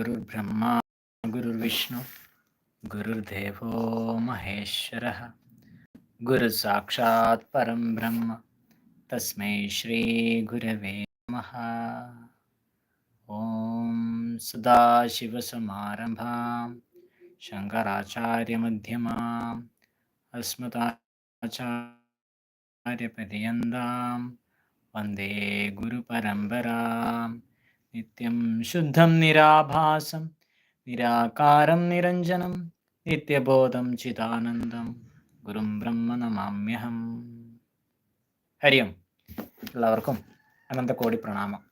गुरुर्ब्रह्मा, गुरुर्विष्णु, गुरुर्देवो महेश्वरः। गुरुसाक्षात् परं ब्रह्म, तस्मै श्रीगुरवे नमः। ॐ सदाशिवसमारम्भां शङ्कराचार्यमध्यमाम् अस्मदाचार्यपर्यन्तां वंदे गुरुपरम्परां നിത്യം ശുദ്ധം നിരാഭാസം നിരാകാരം നിരഞ്ജനം നിത്യബോധം ചിതാനന്ദം ഗുരും ബ്രഹ്മ നമാമ്യഹം. ഹരിയം. എല്ലാവർക്കും അനന്തകോടി പ്രണാമം.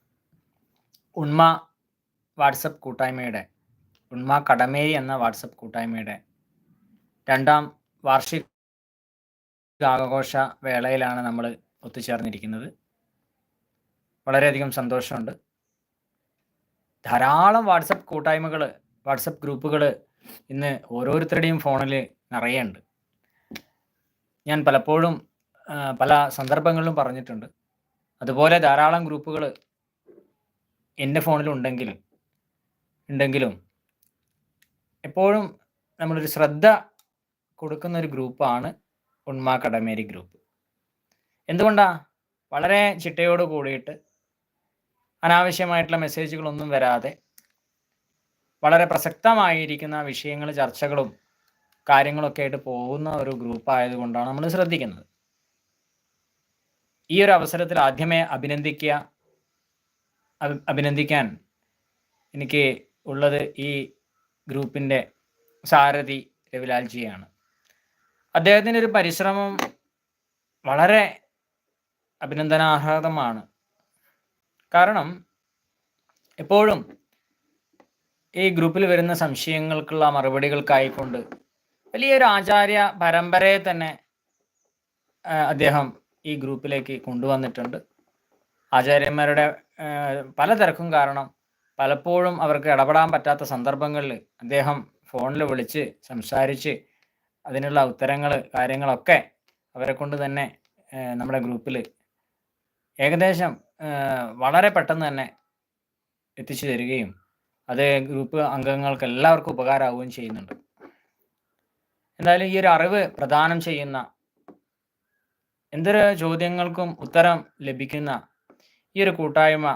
ഉണ്മ വാട്സപ്പ് കൂട്ടായ്മയുടെ ഉണ്മ കടമേരി എന്ന വാട്സപ്പ് കൂട്ടായ്മയുടെ രണ്ടാം വാർഷിക ഗാഘോഷ വേളയിലാണ് നമ്മൾ ഒത്തുചേർന്നിരിക്കുന്നത്. വളരെയധികം സന്തോഷമുണ്ട്. ധാരാളം വാട്സപ്പ് കൂട്ടായ്മകൾ വാട്സപ്പ് ഗ്രൂപ്പുകൾ ഇന്ന് ഓരോരുത്തരുടെയും ഫോണിൽ നിറയുണ്ട്. ഞാൻ പലപ്പോഴും പല സന്ദർഭങ്ങളിലും പറഞ്ഞിട്ടുണ്ട്. അതുപോലെ ധാരാളം ഗ്രൂപ്പുകൾ എന്റെ ഫോണിൽ ഉണ്ടെങ്കിലും ഉണ്ടെങ്കിലും എപ്പോഴും നമ്മളൊരു ശ്രദ്ധ കൊടുക്കുന്ന ഒരു ഗ്രൂപ്പാണ് ഉണ്മ കടമേരി ഗ്രൂപ്പ്. എന്തുകൊണ്ടാണ് വളരെ ചിട്ടയോട് കൂടിയിട്ട് അനാവശ്യമായിട്ടുള്ള മെസ്സേജുകളൊന്നും വരാതെ വളരെ പ്രസക്തമായിരിക്കുന്ന വിഷയങ്ങൾ ചർച്ചകളും കാര്യങ്ങളൊക്കെ ആയിട്ട് പോകുന്ന ഒരു ഗ്രൂപ്പ് ആയതുകൊണ്ടാണ് നമ്മൾ ശ്രദ്ധിക്കുന്നത്. ഈ ഒരു അവസരത്തിൽ ആദ്യമേ അഭിനന്ദിക്കുക അഭിനന്ദിക്കാൻ എനിക്ക് ഉള്ളത് ഈ ഗ്രൂപ്പിന്റെ സാരഥി രവിലാൽജിയാണ്. അദ്ദേഹത്തിന്റെ ഒരു പരിശ്രമം വളരെ അഭിനന്ദനാർഹതമാണ് കാരണം എപ്പോഴും ഈ ഗ്രൂപ്പിൽ വരുന്ന സംശയങ്ങൾക്കുള്ള മറുപടികൾക്കായിക്കൊണ്ട് വലിയൊരു ആചാര്യ പരമ്പരയെ തന്നെ അദ്ദേഹം ഈ ഗ്രൂപ്പിലേക്ക് കൊണ്ടുവന്നിട്ടുണ്ട്. ആചാര്യന്മാരുടെ പല തിരക്കും കാരണം പലപ്പോഴും അവർക്ക് ഇടപെടാൻ പറ്റാത്ത സന്ദർഭങ്ങളിൽ അദ്ദേഹം ഫോണിൽ വിളിച്ച് സംസാരിച്ച് അതിനുള്ള ഉത്തരങ്ങൾ കാര്യങ്ങളൊക്കെ അവരെ കൊണ്ട് തന്നെ നമ്മുടെ ഗ്രൂപ്പിൽ ഏകദേശം വളരെ പെട്ടെന്ന് തന്നെ എത്തിച്ചു തരികയും അത് ഗ്രൂപ്പ് അംഗങ്ങൾക്ക് എല്ലാവർക്കും ഉപകാരമാവുകയും ചെയ്യുന്നുണ്ട്. എന്തായാലും ഈ ഒരു അറിവ് പ്രദാനം ചെയ്യുന്ന എന്തൊരു ചോദ്യങ്ങൾക്കും ഉത്തരം ലഭിക്കുന്ന ഈ ഒരു കൂട്ടായ്മ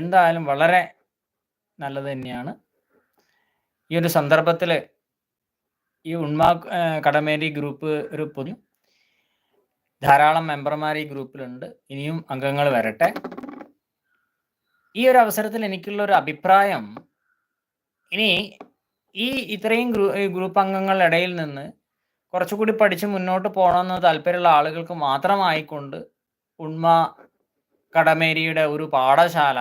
എന്തായാലും വളരെ നല്ലത് തന്നെയാണ്. ഈ ഒരു സന്ദർഭത്തിൽ ഈ ഉണ്മാ കടമേരി ഗ്രൂപ്പ് ഒരു പൊതു ധാരാളം മെമ്പർമാർ ഈ ഗ്രൂപ്പിലുണ്ട് ഇനിയും അംഗങ്ങൾ വരട്ടെ. ഈ ഒരു അവസരത്തിൽ എനിക്കുള്ള ഒരു അഭിപ്രായം ഇനി ഈ ഇത്രയും ഗ്രൂ ഗ്രൂപ്പ് അംഗങ്ങളുടെ ഇടയിൽ നിന്ന് കുറച്ചുകൂടി പഠിച്ച് മുന്നോട്ട് പോകണമെന്ന് താല്പര്യമുള്ള ആളുകൾക്ക് മാത്രമായിക്കൊണ്ട് ഉണ്മ കടമേരിയുടെ ഒരു പാഠശാല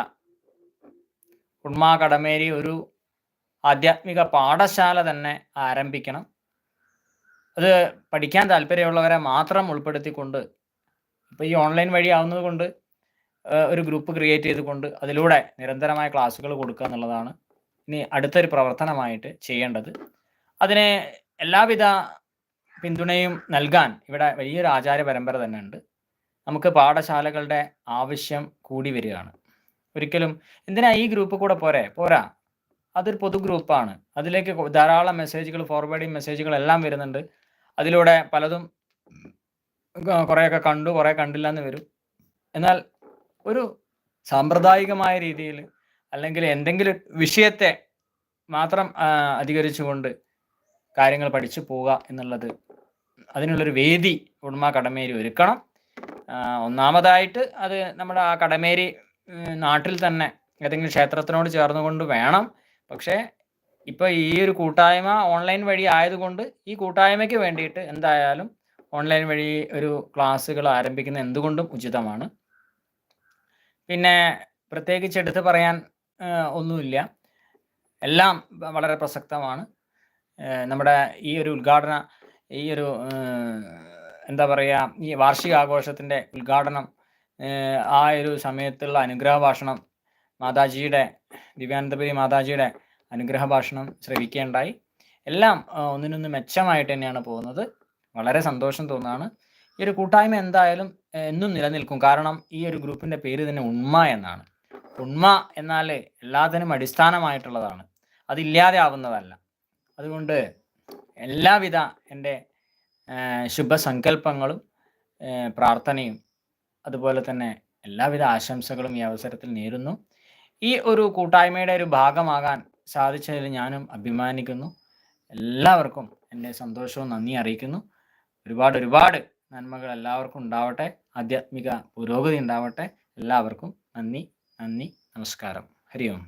ഉണ്മ കടമേരി ഒരു ആധ്യാത്മിക പാഠശാല തന്നെ ആരംഭിക്കണം. അത് പഠിക്കാൻ താല്പര്യമുള്ളവരെ മാത്രം ഉൾപ്പെടുത്തിക്കൊണ്ട് ഇപ്പോൾ ഈ ഓൺലൈൻ വഴി ആവുന്നത് കൊണ്ട് ഒരു ഗ്രൂപ്പ് ക്രിയേറ്റ് ചെയ്തുകൊണ്ട് അതിലൂടെ നിരന്തരമായ ക്ലാസ്സുകൾ കൊടുക്കുക എന്നുള്ളതാണ് ഇനി അടുത്തൊരു പ്രവർത്തനമായിട്ട് ചെയ്യേണ്ടത്. അതിനെ എല്ലാവിധ പിന്തുണയും നൽകാൻ ഇവിടെ വലിയൊരു ആചാര പരമ്പര തന്നെ ഉണ്ട് നമുക്ക് പാഠശാലകളുടെ ആവശ്യം കൂടി വരികയാണ്. ഒരിക്കലും എന്തിനാ ഈ ഗ്രൂപ്പ് കൂടെ പോരെ? പോരാ. അതൊരു പൊതു ഗ്രൂപ്പാണ് അതിലേക്ക് ധാരാളം മെസ്സേജുകൾ ഫോർവേഡിങ് മെസ്സേജുകൾ എല്ലാം വരുന്നുണ്ട്. അതിലൂടെ പലതും കുറേയൊക്കെ കണ്ടു കുറേ കണ്ടില്ല എന്ന് വരും. എന്നാൽ ഒരു സാമ്പ്രദായികമായ രീതിയിൽ അല്ലെങ്കിൽ എന്തെങ്കിലും വിഷയത്തെ മാത്രം അധികരിച്ചുകൊണ്ട് കാര്യങ്ങൾ പഠിച്ചു പോവുക എന്നുള്ളത് അതിനുള്ളൊരു വേദി ഉടമ കടമേരി ഒരുക്കണം. ഒന്നാമതായിട്ട് അത് നമ്മുടെ ആ കടമേരി നാട്ടിൽ തന്നെ ഏതെങ്കിലും ക്ഷേത്രത്തിനോട് ചേർന്നുകൊണ്ട് വേണം. പക്ഷേ ഇപ്പോൾ ഈ ഒരു കൂട്ടായ്മ ഓൺലൈൻ വഴി ആയതുകൊണ്ട് ഈ കൂട്ടായ്മയ്ക്ക് വേണ്ടിയിട്ട് എന്തായാലും ഓൺലൈൻ വഴി ഒരു ക്ലാസ്സുകൾ ആരംഭിക്കുന്നത് എന്തുകൊണ്ടും ഉചിതമാണ്. പിന്നെ പ്രത്യേകിച്ച് എടുത്ത് പറയാൻ ഒന്നുമില്ല. എല്ലാം വളരെ പ്രസക്തമാണ്. നമ്മുടെ ഈ ഒരു ഉദ്ഘാടന ഈ ഒരു എന്താ പറയുക ഈ വാർഷിക ആഘോഷത്തിന്റെ ഉദ്ഘാടനം ആ ഒരു സമയത്തുള്ള അനുഗ്രഹ ഭാഷണം മാതാജിയുടെ ദിവ്യാനന്ദപുരി മാതാജിയുടെ അനുഗ്രഹ ഭാഷണം ശ്രവിക്കേണ്ടായി. എല്ലാം ഒന്നിനൊന്ന് മെച്ചമായിട്ട് തന്നെയാണ് പോകുന്നത്. വളരെ സന്തോഷം തോന്നുകയാണ്. ഈ ഒരു കൂട്ടായ്മ എന്തായാലും എന്നും നിലനിൽക്കും. കാരണം ഈ ഒരു ഗ്രൂപ്പിന്റെ പേര് തന്നെ ഉണ്മ എന്നാണ്. ഉണ്മ എന്നാൽ എല്ലാത്തിനും അടിസ്ഥാനമായിട്ടുള്ളതാണ്. അതില്ലാതെ ആവുന്നതല്ല. അതുകൊണ്ട് എല്ലാവിധ എന്റെ ശുഭസങ്കല്പങ്ങളും പ്രാർത്ഥനയും അതുപോലെ തന്നെ എല്ലാവിധ ആശംസകളും ഈ അവസരത്തിൽ നേരുന്നു. ഈ ഒരു കൂട്ടായ്മയുടെ ഒരു ഭാഗമാകാൻ സാധിച്ചതിൽ ഞാനും അഭിമാനിക്കുന്നു. എല്ലാവർക്കും എന്റെ സന്തോഷവും നന്ദി അറിയിക്കുന്നു. ഒരുപാട് ഒരുപാട് നന്മകൾ എല്ലാവർക്കും ഉണ്ടാവട്ടെ ആധ്യാത്മിക പുരോഗതി ഉണ്ടാവട്ടെ. എല്ലാവർക്കും നന്ദി നന്ദി നമസ്കാരം. ഹരി ഓം